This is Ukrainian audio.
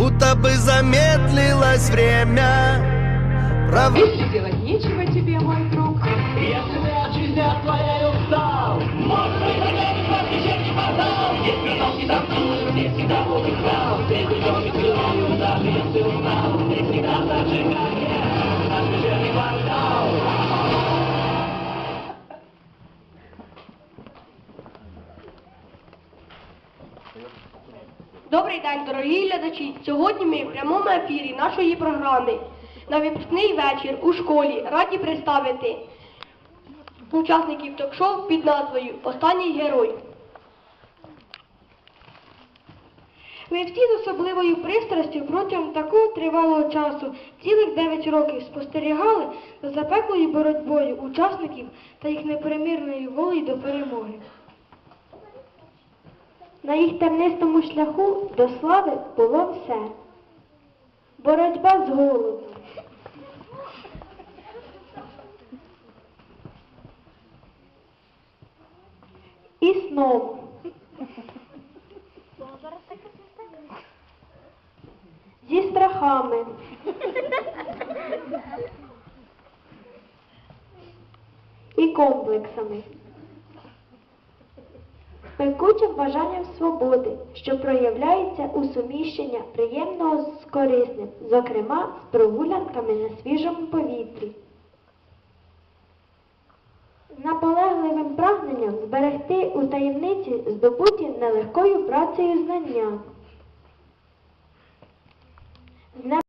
Будто бы замедлилось время. Прав... делать нечего тебе, мой друг. Если от жизни от твоей устал Может быть, проглянешь нас вечерний портал Здесь петал не танцуешь, здесь всегда будет зал Здесь никто не крылою, даже если устал Здесь всегда так же, как я. Наш вечерний портал Thank you. Добрий день, дорогі глядачі! Сьогодні ми в прямому ефірі нашої програми на випускний вечір у школі раді представити учасників ток-шоу під назвою Останній герой. Ми всі з особливою пристрастю протягом такого тривалого часу, цілих 9 років, спостерігали за запеклою боротьбою учасників та їх неперемирною волею до перемоги. На їх тернистому шляху до слави було все. Боротьба з голодом. І сном. Зі страхами. І комплексами пекучим бажанням свободи, що проявляється у суміщення приємного з корисним, зокрема з прогулянками на свіжому повітрі. Наполегливим прагненням зберегти у таємниці здобуті нелегкою працею знання.